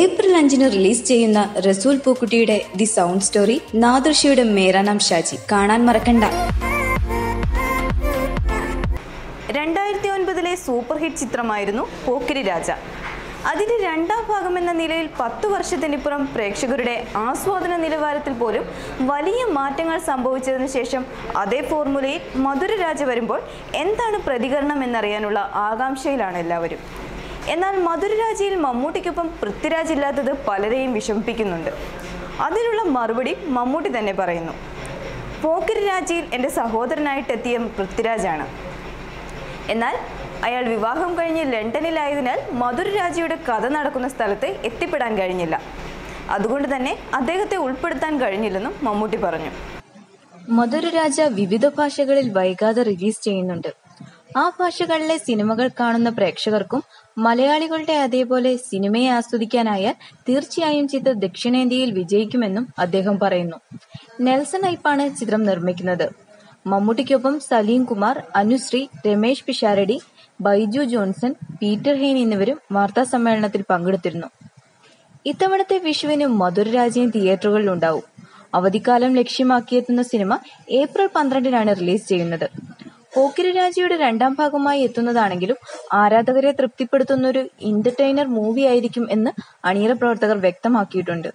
April അഞ്ചിന് release ചെയ്യുന്ന റസൂൽ പൂക്കുട്ടിയുടെ ദി സൗണ്ട് സ്റ്റോറി നാദൃഷിയുടെ മേരാനാം ഷാജി. കാണാൻ മറക്കണ്ട. രണ്ടായിരത്തി ഒൻപതിലെ സൂപ്പർ ഹിറ്റ് ചിത്രമായിരുന്നു പോക്കിരി രാജ. അതിന്റെ രണ്ടാം ഭാഗം എന്ന നിലയിൽ പത്തു വർഷത്തിനിപ്പുറം പ്രേക്ഷകരുടെ ആസ്വാദന നിലവാരത്തിൽ പോലും വലിയ മാറ്റങ്ങൾ സംഭവിച്ചതിന് ശേഷം അതേ ഫോർമുലയിൽ മധുര രാജ വരുമ്പോൾ എന്താണ് പ്രതികരണം എന്നറിയാനുള്ള ആകാംക്ഷയിലാണ് എല്ലാവരും. എന്നാൽ മധുരരാജയിൽ മമ്മൂട്ടിക്കൊപ്പം പൃഥ്വിരാജ് ഇല്ലാത്തത് പലരെയും വിഷമിപ്പിക്കുന്നുണ്ട്. അതിനുള്ള മറുപടി മമ്മൂട്ടി തന്നെ പറയുന്നു. പോക്കിരി രാജയിൽ എന്റെ സഹോദരനായിട്ടെത്തിയ പൃഥ്വിരാജാണ്. എന്നാൽ അയാൾ വിവാഹം കഴിഞ്ഞ് ലണ്ടനിലായതിനാൽ മധുര രാജയുടെ കഥ നടക്കുന്ന സ്ഥലത്ത് എത്തിപ്പെടാൻ കഴിഞ്ഞില്ല. അതുകൊണ്ട് തന്നെ അദ്ദേഹത്തെ ഉൾപ്പെടുത്താൻ കഴിഞ്ഞില്ലെന്നും മമ്മൂട്ടി പറഞ്ഞു. മധുരരാജ വിവിധ ഭാഷകളിൽ വൈകാതെ റിലീസ് ചെയ്യുന്നുണ്ട്. ആ ഭാഷകളിലെ സിനിമകൾ കാണുന്ന പ്രേക്ഷകർക്കും മലയാളികളുടെ അതേപോലെ സിനിമയെ ആസ്വദിക്കാനായാൽ തീർച്ചയായും ചിത്രം ദക്ഷിണേന്ത്യയിൽ വിജയിക്കുമെന്നും അദ്ദേഹം പറയുന്നു. നെൽസൺ ഐപ്പാണ് ചിത്രം നിർമ്മിക്കുന്നത്. മമ്മൂട്ടിക്കൊപ്പം സലീം കുമാർ അനുശ്രീ രമേശ് പിഷാരടി ബൈജു ജോൺസൺ പീറ്റർ ഹെയ്ൻ എന്നിവരും വാർത്താ സമ്മേളനത്തിൽ പങ്കെടുത്തിരുന്നു. ഇത്തവണത്തെ വിഷുവിന് മധുരരാജ്യം തിയേറ്ററുകളിൽ ഉണ്ടാവും. അവധിക്കാലം ലക്ഷ്യമാക്കിയെത്തുന്ന സിനിമ ഏപ്രിൽ പന്ത്രണ്ടിനാണ് റിലീസ് ചെയ്യുന്നത്. പോക്കിരി രാജയുടെ രണ്ടാം ഭാഗമായി എത്തുന്നതാണെങ്കിലും ആരാധകരെ തൃപ്തിപ്പെടുത്തുന്ന ഒരു എന്റർടൈനർ മൂവി ആയിരിക്കും എന്ന് അണിയറ പ്രവർത്തകർ വ്യക്തമാക്കിയിട്ടുണ്ട്.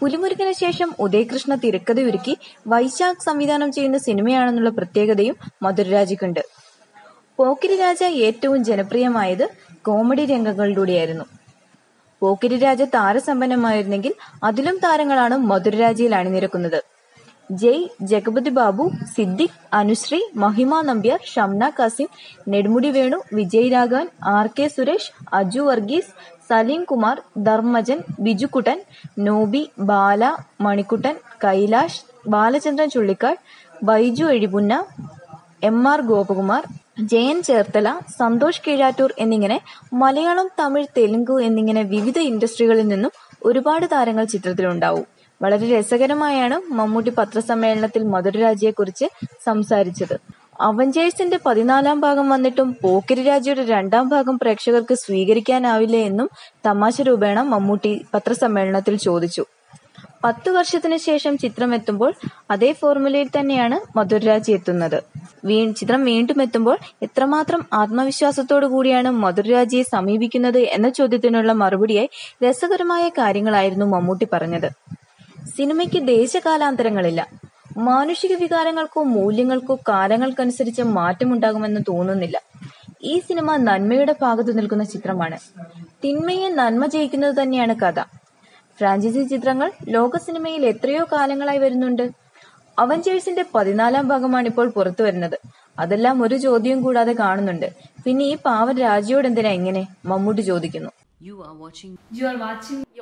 പുലിമുരുകന് ശേഷം ഉദയകൃഷ്ണ തിരക്കഥയൊരുക്കി വൈശാഖ് സംവിധാനം ചെയ്യുന്ന സിനിമയാണെന്നുള്ള പ്രത്യേകതയും മധുരരാജയ്ക്കുണ്ട്. പോക്കിരി രാജ ഏറ്റവും ജനപ്രിയമായത് കോമഡി രംഗങ്ങളിലൂടെയായിരുന്നു. പോക്കിരി രാജ താരസമ്പന്നമായിരുന്നെങ്കിൽ അതിലും താരങ്ങളാണ് മധുരരാജയിൽ അണിനിരക്കുന്നത്. ജയ് Jagapathi Babu Siddique Anusree Mahima Nambiar Shamna Kasim Nedumudi Venu Vijay Raghavan R K Suresh Aju Varghese Salim Kumar Dharmajan Bijukuttan Noby Bala Manikuttan Kailash Balachandran Chullikkad Baiju Ezhupunna M R Gopakumar Jayan Cherthala Santhosh Keezhattoor എന്നിങ്ങനെ മലയാളം തമിഴ് തെലുങ്ക് എന്നിങ്ങനെ വിവിധ ഇൻഡസ്ട്രികളിൽ നിന്നും ഒരുപാട് താരങ്ങൾ ചിത്രത്തിലുണ്ടാവും. വളരെ രസകരമായാണ് മമ്മൂട്ടി പത്രസമ്മേളനത്തിൽ മധുരരാജയെക്കുറിച്ച് സംസാരിച്ചത്. അവഞ്ചേഴ്സിന്റെ പതിനാലാം ഭാഗം വന്നിട്ടും പോക്കിരി രാജയുടെ രണ്ടാം ഭാഗം പ്രേക്ഷകർക്ക് സ്വീകരിക്കാനാവില്ല എന്നും തമാശ രൂപേണ മമ്മൂട്ടി പത്രസമ്മേളനത്തിൽ ചോദിച്ചു. പത്തു വർഷത്തിനു ശേഷം ചിത്രം എത്തുമ്പോൾ അതേ ഫോർമുലയിൽ തന്നെയാണ് മധുരരാജ് എത്തുന്നത്. വീ ചിത്രം വീണ്ടും എത്തുമ്പോൾ എത്രമാത്രം ആത്മവിശ്വാസത്തോടു കൂടിയാണ് മധുരരാജിയെ സമീപിക്കുന്നത് എന്ന ചോദ്യത്തിനുള്ള മറുപടിയായി രസകരമായ കാര്യങ്ങളായിരുന്നു മമ്മൂട്ടി പറഞ്ഞത്. സിനിമയ്ക്ക് ദേശകാലാന്തരങ്ങളില്ല. മാനുഷിക വികാരങ്ങൾക്കോ മൂല്യങ്ങൾക്കോ കാലങ്ങൾക്കനുസരിച്ച് മാറ്റമുണ്ടാകുമെന്ന് തോന്നുന്നില്ല. ഈ സിനിമ നന്മയുടെ ഭാഗത്തു നിൽക്കുന്ന ചിത്രമാണ്. തിന്മയെ നന്മ ജയിക്കുന്നത് തന്നെയാണ് കഥ. ഫ്രാഞ്ചൈസി ചിത്രങ്ങൾ ലോക സിനിമയിൽ എത്രയോ കാലങ്ങളായി വരുന്നുണ്ട്. അവഞ്ചേഴ്സിന്റെ പതിനാലാം ഭാഗമാണ് ഇപ്പോൾ പുറത്തു വരുന്നത്. അതെല്ലാം ഒരു ചോദ്യം കൂടാതെ കാണുന്നുണ്ട്. പിന്നെ ഈ പാവൻ രാജിയോട് എന്തിനാ മമ്മൂട്ടി ചോദിക്കുന്നു?